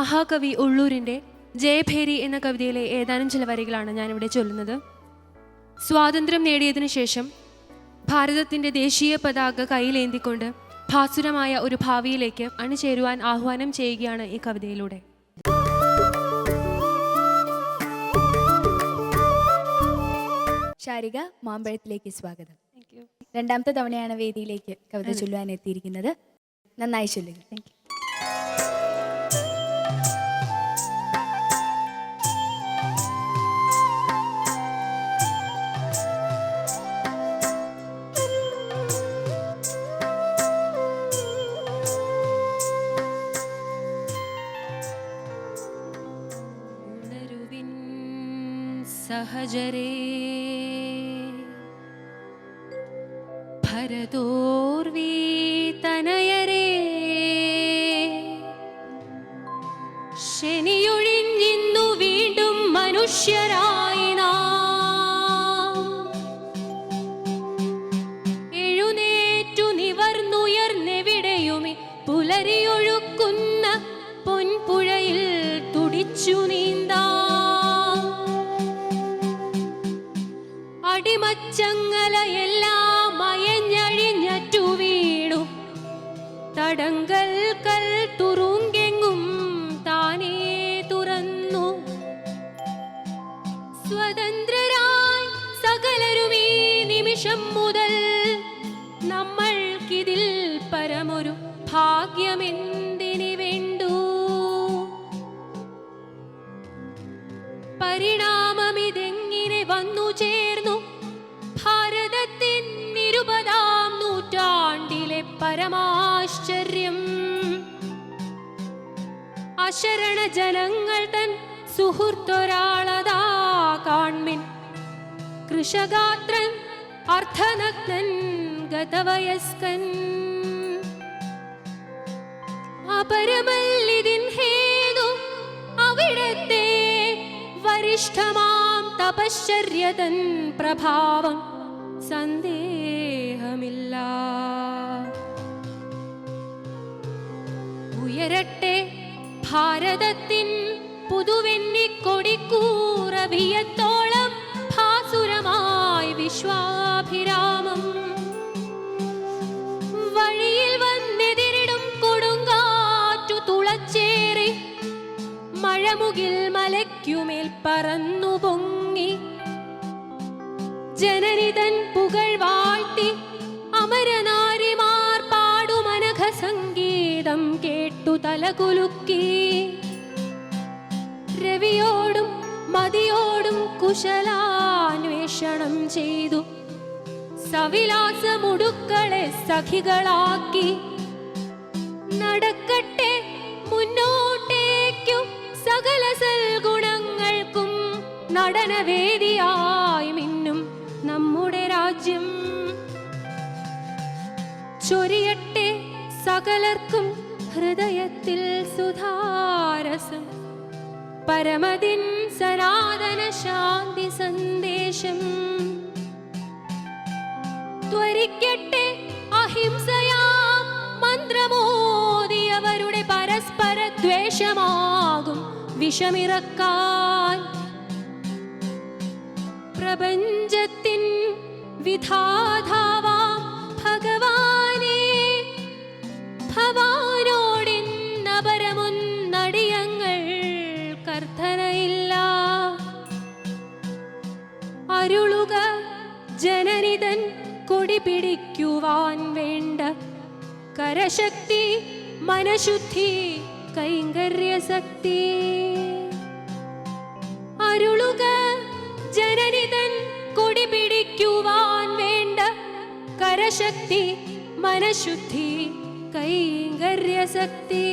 മഹാകവി ഉള്ളൂരിന്റെ ജയഭേരി എന്ന കവിതയിലെ ഏതാനും ചില വരികളാണ് ഞാനിവിടെ ചൊല്ലുന്നത്. സ്വാതന്ത്ര്യം നേടിയതിനു ശേഷം ഭാരതത്തിന്റെ ദേശീയ പതാക കയ്യിലേന്തിക്കൊണ്ട് ഭാസുരമായ ഒരു ഭാവിയിലേക്ക് അണിചേരുവാൻ ആഹ്വാനം ചെയ്യുകയാണ് ഈ കവിതയിലൂടെ. ശാരിക മാമ്പഴത്തിലേക്ക് സ്വാഗതം. രണ്ടാമത്തെ തവണയാണ് വേദിയിലേക്ക് കവിത ചൊല്ലുവാൻ എത്തിയിരിക്കുന്നത്. നന്നായി ചൊല്ലുക. ഉണരുവിൻ സഹജരേ ഭരതോർവീ തനയരേ ശനിയൊഴിഞ്ഞിന്നു വീണ്ടും മനുഷ്യരായി നാം സ്വതന്ത്രരായി സകലരും നിമിഷം മുതൽ നമ്മൾക്കിതിൽ പരമൊരു ഭാഗ്യമെന്തിനി വേണ്ടു? പരിണാമമിതെങ്ങനെ വന്നു ചേർന്നു? ഭാരതത്തിൻ ഇരുപതാം നൂറ്റാണ്ടിലെ പരമാശ്ചര്യം. അശരണ ജനങ്ങൾ തൻ സുഹൃത്തൊരാളതാ കാൺമിൻ. കൃഷഗാത്രൻ അർത്ഥനഗ്നൻ ഗതവയസ്കൻ. അപരമല്ലിതിൻ ഹേതു അവിടത്തെ വരിഷ്ഠമാം തപശ്ചര്യതൻ പ്രഭാവം സന്ദേഹമില്ല. ഉയരട്ടെ ഭാരതത്തിൻ പുതുവെന്നിക്കൊടിക്കൂറവിയത്തോളം ഭാസുരമായി വിശ്വാഭിരാമം. വഴിയിൽ വന്നെതിരിടും കൊടുങ്കാറ്റു തുളച്ചേറി മഴമുകിൽ മലയ്ക്കുമേൽ പറന്നു പൊങ്ങി. ജനനിതൻ പുകൾ വാഴ്ത്തി അമരനാരിമാർ പാടുമനഘ സംഗീതം കേട്ടു തലകുലുക്കി. കുശലാന്വേഷണം ചെയ്തു. സവിലാസമുടുക്കളെ സഖികളാക്കി. നടക്കട്ടെ മുന്നോട്ടേക്കു സകല സൽഗുണങ്ങൾക്കും നടനവേദിയായി മിന്നും നമ്മുടെ രാജ്യം. ചൊരിയട്ടെ സകലർക്കും ഹൃദയത്തിൽ സുധാരസം. പരമതിൻ സനാതന ശാന്തി സന്ദേശം. ത്വരിക്കട്ടെ അഹിംസയാ മന്ത്രമോദിയവരുടെ പരസ്പര ദ്വേഷമാകും വിഷമിറക്കാൻ. പ്രപഞ്ചത്തിൻ വിധാതാവാം പിടിക്കുവാൻ വേണ്ട. കരശക്തി മനഃശുദ്ധി കൈങ്കര്യശക്തി. അരുളുക ജനനിതൻ കൊടി പിടിക്കുവാൻ വേണ്ട. കരശക്തി മനഃശുദ്ധി കൈങ്കര്യശക്തി.